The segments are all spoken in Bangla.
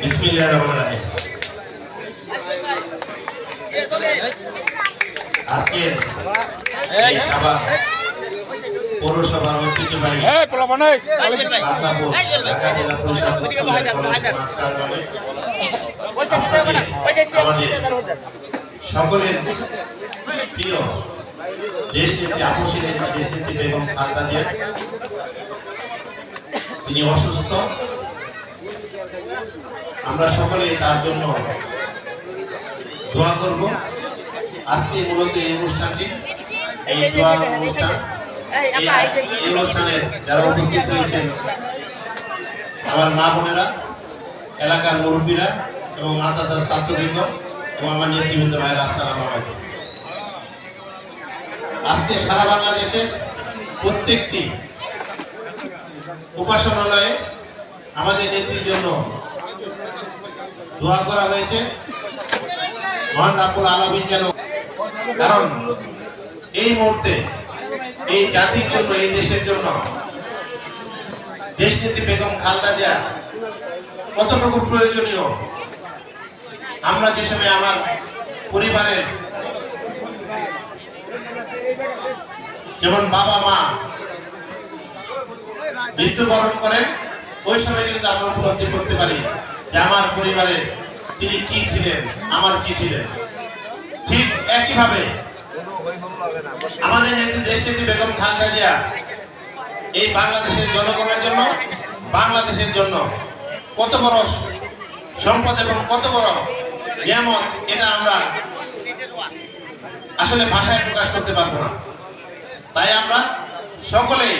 বিসমিল্লাহির রহমানির রহিম। আজকের এই সভা পৌরসভার ঐতিহ্যবাহী এই পোলাপা নেই বাদলাপুর ঢাকা জেলা পরিষদ স্কুলের আমাদের প্রিয় দেশ নেত্রী আপসী নেত্রী দেশ নেত্রী বেগম খালদা জিয়া। তিনি অসুস্থ। আমরা সকলে তার জন্য দোয়া করব। আজকে মূলত এই অনুষ্ঠানটি, এই দোয়ার অনুষ্ঠান, এই অনুষ্ঠানের যারা উপস্থিত হয়েছেন আমার মা বোনেরা, এলাকার মুরব্বীরা এবং মাতাসার ছাত্রবৃন্দ এবং আমার নেতৃবৃন্দ ভাইয়েরা, আসসালাম আলাইকুম। আজকে সারা বাংলাদেশে প্রত্যেকটি উপাসনালয়ে আমাদের নেত্রীর জন্য দোয়া করা হয়েছে। মহান রাব্বুল আলামিন যেন কারণ এই মুহূর্তে এই জাতির জন্য, এই দেশের জন্য দেশনীতি বেগম খালদা জিয়া কতটুকু প্রয়োজনীয়? আমরা যে সময় আমার পরিবারের যেমন বাবা, মা মৃত্যুবরণ করেন, ওই সময় কিন্তু আমরা উপলব্ধি করতে পারি। যে আমার পরিবারের তিনি কি ছিলেন, আমার কি ছিলেন? ঠিক একইভাবে আমাদের নেত্রী দেশ বেগম খালেদা জিয়া এই বাংলাদেশের জনগণের জন্য, বাংলাদেশের জন্য কত বড় সম্পদ এবং কত বড় নিয়ামত এটা আমরা আসলে ভাষায় প্রকাশ করতে পারব না। তাই আমরা সকলেই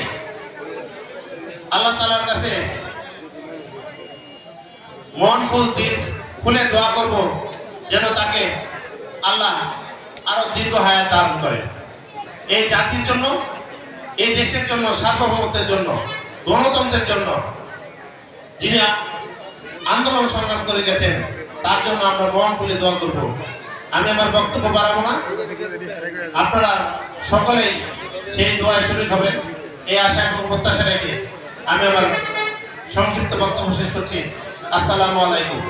আল্লাহ তালার কাছে মন ফুল দিল খুলে দোয়া করব যেন তাকে আল্লাহ আরও দীর্ঘ হায়াত দান করে। এই জাতির জন্য, এই দেশের জন্য, সার্বভৌমত্বের জন্য, গণতন্ত্রের জন্য যিনি আন্দোলন সংগ্রাম করে গেছেন, তার জন্য আমরা মন খুলে দোয়া করব। আমি আমার বক্তব্য বাড়াবো না। আপনারা সকলেই সেই দোয়ায় শরীর হবেন। এই আশা এবং প্রত্যাশা রেখে আমি আমার সংক্ষিপ্ত বক্তব্য শেষ করছি। আসসালামু আলাইকুম।